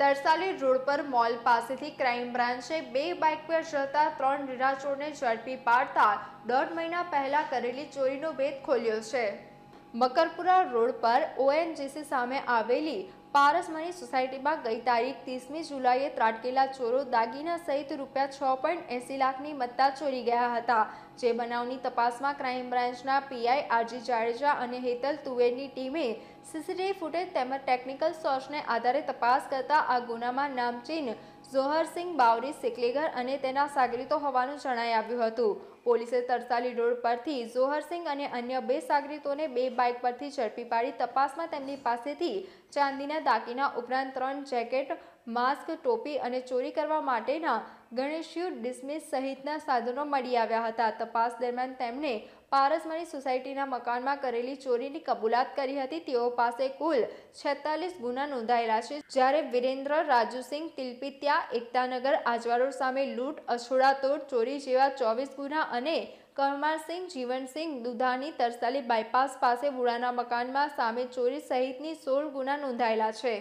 Tarsali road પર mall પાસેથી crime બ્રાન્ચે બે બાઇક પર જતા ત્રણ નિરાચોરને ઝડપી પાડતા દોઢ મહિના પહેલા કરેલી ચોરીનો ભેદ ખોલ્યો છે. મકરપુરા રોડ પર ઓએનજીસી સામે આવેલી પારસમણી સોસાયટીમાં ગઈ તારીખ ત્રીસમી જુલાઈએ ત્રાટકેલા ચોરો દાગીના સહિત રૂપિયા છ પોઈન્ટ એંસી લાખની મત્તા ચોરી ગયા હતા. જે બનાવની તપાસમાં ક્રાઇમ બ્રાન્ચના પીઆઈ આરજી જાડેજા અને હેતલ તુવેરની ટીમે સીસીટીવી ફૂટેજ તેમજ ટેકનિકલ સોર્સને આધારે તપાસ કરતા આ ગુનામાં નામચીન ઝોહરસિંહ બાવરી સિકલેગર અને તેના સાગરીતો હોવાનું જણાઈ આવ્યું હતું. પોલીસે તરસાલી રોડ પરથી ઝોહરસિંહ અને અન્ય બે સાગરીતોને બે બાઇક પરથી ઝડપી પાડી તપાસમાં તેમની પાસેથી ચાંદીના દાગીના ઉપરાંત ત્રણ જેકેટ, માસ્ક, ટોપી અને ચોરી કરવા માટેના ગણેશયુ ડિસમિસ સહિતના સાધનો મળી આવ્યા હતા. તપાસ દરમિયાન તેમણે પારસમણી સોસાયટીના મકાનમાં કરેલી ચોરીની કબૂલાત કરી હતી. તેઓ પાસે કુલ છેતાલીસ ગુના નોંધાયેલા છે. જ્યારે વિરેન્દ્ર, રાજુસિંહ, તિલપિત્યા એકતાનગર આજવારોડ સામે લૂંટ અછોડાતોડ ચોરી જેવા ચોવીસ ગુના અને કરમારસિંહ, જીવનસિંહ દુધાની તરસાલી બાયપાસ પાસે વુડાના મકાનમાં સામે ચોરી સહિતની સોળ ગુના નોંધાયેલા છે.